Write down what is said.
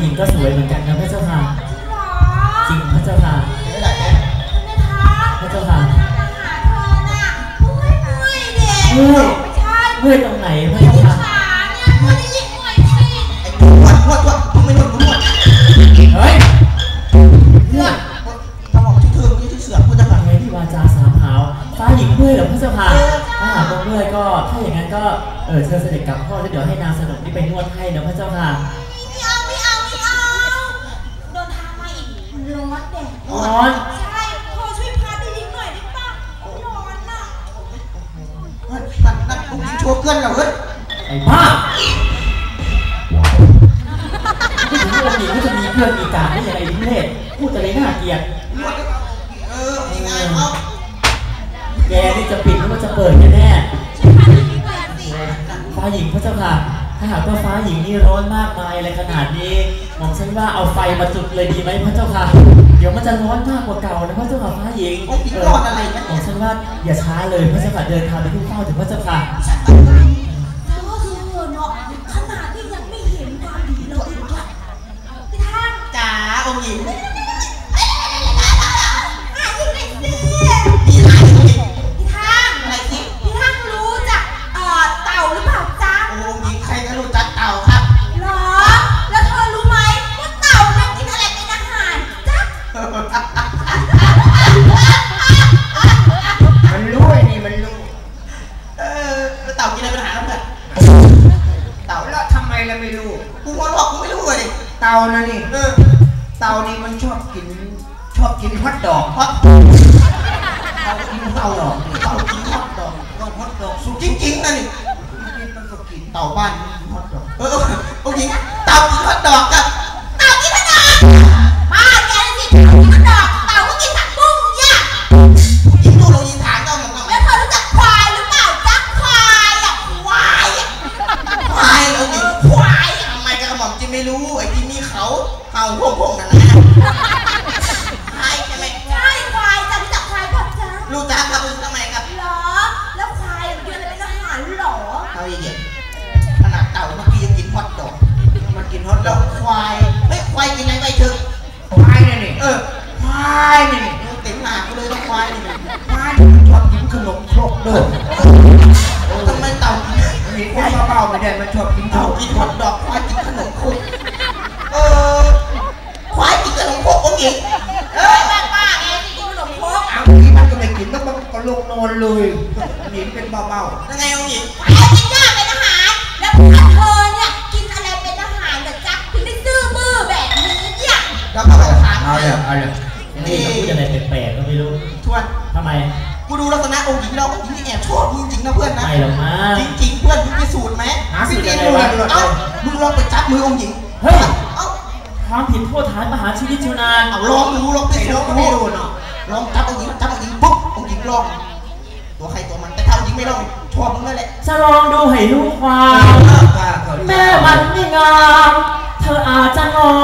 หญิงก็สวยเหมือนกันนะพระเจ้าค่ะ จริงพระเจ้าค่ะไม่ได้แม่พระเจ้าค่ะเมื่อยเมื่อยตรงไหนพระเจ้าค่ะไอ้นวดนวดนวดมึงไม่นวดมึงนวดเฮ้ยนวดทำออกที่เธอไม่ใช่เสือกพูดจังหวะทำไมที่วาจาสามหาวฟ้าหญิงเมื่อยเหรอพระเจ้าค่ะถ้าหากว่าเมื่อยก็ถ้าอย่างนั้นก็เออเชิญเสด็จกลับพ่อแล้วเดี๋ยวให้นางสนมนี่ไปนวดให้นะพระเจ้าค่ะ ร้อนเฮ้ยนั่นนั่นองค์หญิงโชว์เกลือนเหรอเฮ้ย ไอ้บ้าผู้หญิงผู้หญิงก็จะมีเพื่อนมีการได้ยังไงทุเรศพูดอะไรน่าเกลียดนวดเออยังไงเอาแกนี่จะปิดหรือว่าจะเปิดกันแน่ฟ้าหญิงพระเจ้าค่ะ ถ้าหากว่าฟ้าหญิงนี่ร้อนมากมายอะไรขนาดนี้หม่อมฉันว่าเอาไฟมาจุดเลยดีไหมพระเจ้าค่ะ เดี๋ยวมันจะร้อนมากกว่าเก่านะพระเจ้าค่ะฟ้าหญิงองค์หญิงรอดอะไรกันหม่อเนี่มยฉันว่าอย่าช้าเลยพระเจ้าค่ะเดินทางไปที่เฝ้าถึงพระเจ้าค่ะจ๋าองค์หญิง ล้วทำไมเราไม่รู้ กูมาบอกกูไม่รู้เลยดิเต่านะนี่เออเต่านี่มันชอบกิน ชอบกินฮอทดอกเพราะเต่ากินเต่าดอกนี่เต่ากินฮอตดอกก็ฮอทดอกสุกจริงๆนะนี่กินมันก็กินเต่าบ้านกินฮอตดอกเออองค์หญิงเต่ากินฮอตดอกกับ ไม่รู้ไอ้ที่มีเขาเขาพวกพวกนั่นแหละควายใช่ไหมใช่ควายจ๊ะรู้จักควายเปล่าจ๊ะรู้จักครับทำไมครับเหรอ แล้วควายมันกินอะไรเป็นอาหารเหรอเอาอีกอย่างขนาดเต่าเมื่อกี้ยังกินฮอตดอกมันกินฮอทดแล้อวกควายเฮ้ยควายกินอะไรไปเถอะควายเนี่ยนี่เออควายเนี่ยนี่เต็มหนากูเลยว่าควายนี่ควายนี่มันชอบกินขนมครกด้วยทำไมเต่ากินมันเห็นคนเบาๆไม่ได้มันชอบกินเต่าเต่ากินฮอตดอกควาย กินแล้วมันก็ลงนอนเลยมันเห็นเป็นเบายังไงองค์หญิงควายกินหญ้าเป็นอาหาร แล้วพวกเธอเนี่ยกินอะไรเป็นอาหารเหรอจ๊ะถึงได้ซื่อบื้อแบบนี้เนี่ยแล้วก็มาถามๆเอาเลยเอาเลยนี่เขาพูดอะไรแปลกๆก็ไม่รู้ทวนทำไม กูดูลักษณะองค์หญิงเราองค์หญิงนี่แอบชอบมึงจริงนะเพื่อนนะไม่หรอกมั้งจริงๆเพื่อนมึงพิสูจน์ไหมหาสูตรยังไงดูวะเลยเอ้ามึงลองไปจับมือองค์หญิง เฮ้ยเอ้าความผิดโทษฐานประหารชีวิตชิวนานเอาลองดูลองไปไอ้สูเราจน์ก็ดูไม่รู้เนาะลองจับองค์หญิงจับองค์หญิงปุ๊บองค์หญิง ลอง ตัวใครตัวมัน แต่ถ้าองค์หญิงไม่ลองชอบมึงนั่นแหละจะลองดูให้รู้ความป้าก็แม่มันไม่งาม เธออาจจะงอ